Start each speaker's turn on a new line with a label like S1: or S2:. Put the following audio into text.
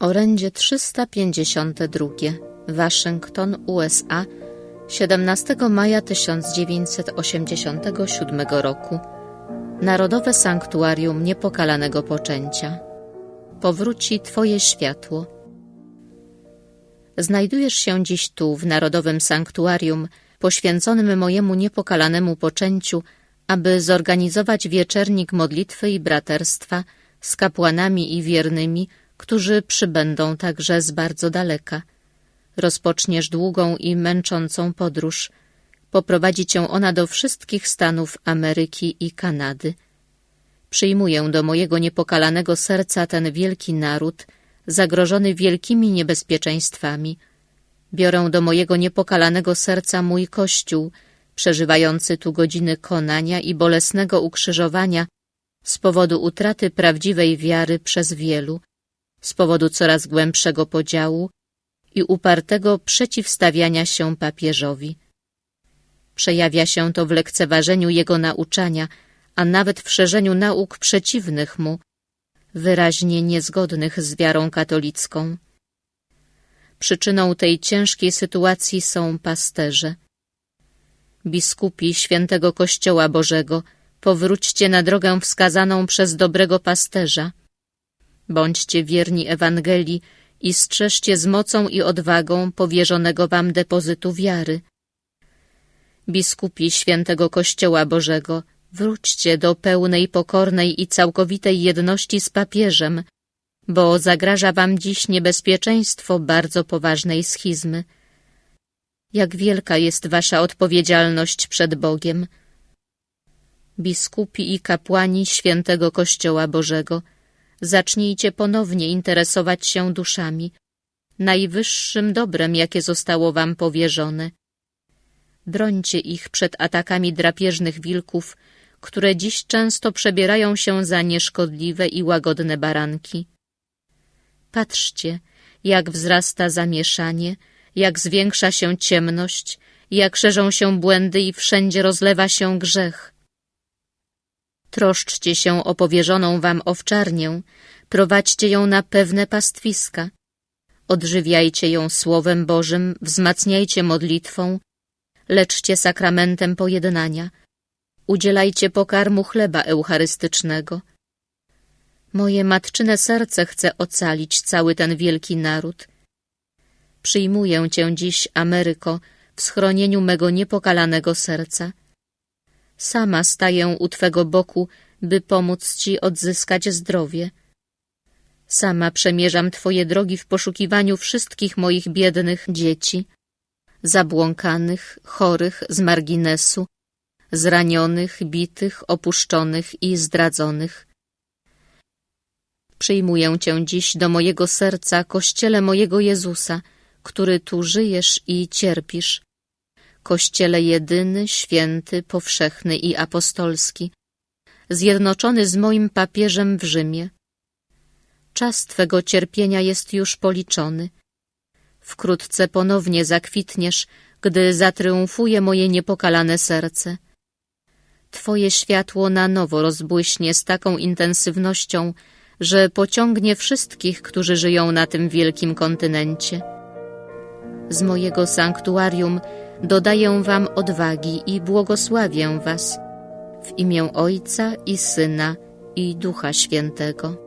S1: Orędzie 352. Waszyngton, USA, 17 maja 1987 roku. Narodowe Sanktuarium Niepokalanego Poczęcia. Powróci Twoje światło. Znajdujesz się dziś tu, w Narodowym Sanktuarium, poświęconym mojemu niepokalanemu poczęciu, aby zorganizować wieczernik modlitwy i braterstwa z kapłanami i wiernymi, którzy przybędą także z bardzo daleka. Rozpoczniesz długą i męczącą podróż. Poprowadzi cię ona do wszystkich stanów Ameryki i Kanady. Przyjmuję do mojego niepokalanego serca ten wielki naród, zagrożony wielkimi niebezpieczeństwami. Biorę do mojego niepokalanego serca mój Kościół, przeżywający tu godziny konania i bolesnego ukrzyżowania z powodu utraty prawdziwej wiary przez wielu, z powodu coraz głębszego podziału i upartego przeciwstawiania się papieżowi. Przejawia się to w lekceważeniu jego nauczania, a nawet w szerzeniu nauk przeciwnych mu, wyraźnie niezgodnych z wiarą katolicką. Przyczyną tej ciężkiej sytuacji są pasterze. Biskupi świętego Kościoła Bożego, powróćcie na drogę wskazaną przez dobrego pasterza – Bądźcie wierni Ewangelii i strzeżcie z mocą i odwagą powierzonego wam depozytu wiary. Biskupi świętego Kościoła Bożego, wróćcie do pełnej, pokornej i całkowitej jedności z papieżem, bo zagraża wam dziś niebezpieczeństwo bardzo poważnej schizmy. Jak wielka jest wasza odpowiedzialność przed Bogiem. Biskupi i kapłani świętego Kościoła Bożego – Zacznijcie ponownie interesować się duszami, najwyższym dobrem, jakie zostało wam powierzone. Brońcie ich przed atakami drapieżnych wilków, które dziś często przebierają się za nieszkodliwe i łagodne baranki. Patrzcie, jak wzrasta zamieszanie, jak zwiększa się ciemność, jak szerzą się błędy i wszędzie rozlewa się grzech. Troszczcie się o powierzoną wam owczarnię, prowadźcie ją na pewne pastwiska. Odżywiajcie ją Słowem Bożym, wzmacniajcie modlitwą, leczcie sakramentem pojednania, udzielajcie pokarmu chleba eucharystycznego. Moje matczyne serce chce ocalić cały ten wielki naród. Przyjmuję Cię dziś, Ameryko, w schronieniu mego niepokalanego serca. Sama staję u Twego boku, by pomóc Ci odzyskać zdrowie. Sama przemierzam Twoje drogi w poszukiwaniu wszystkich moich biednych dzieci, zabłąkanych, chorych z marginesu, zranionych, bitych, opuszczonych i zdradzonych. Przyjmuję Cię dziś do mojego serca, Kościele mojego Jezusa, który tu żyjesz i cierpisz, Kościele jedyny, święty, powszechny i apostolski, zjednoczony z moim papieżem w Rzymie. Czas Twego cierpienia jest już policzony. Wkrótce ponownie zakwitniesz, gdy zatriumfuje moje niepokalane serce. Twoje światło na nowo rozbłyśnie z taką intensywnością, że pociągnie wszystkich, którzy żyją na tym wielkim kontynencie. Z mojego sanktuarium dodaję wam odwagi i błogosławię was w imię Ojca i Syna i Ducha Świętego.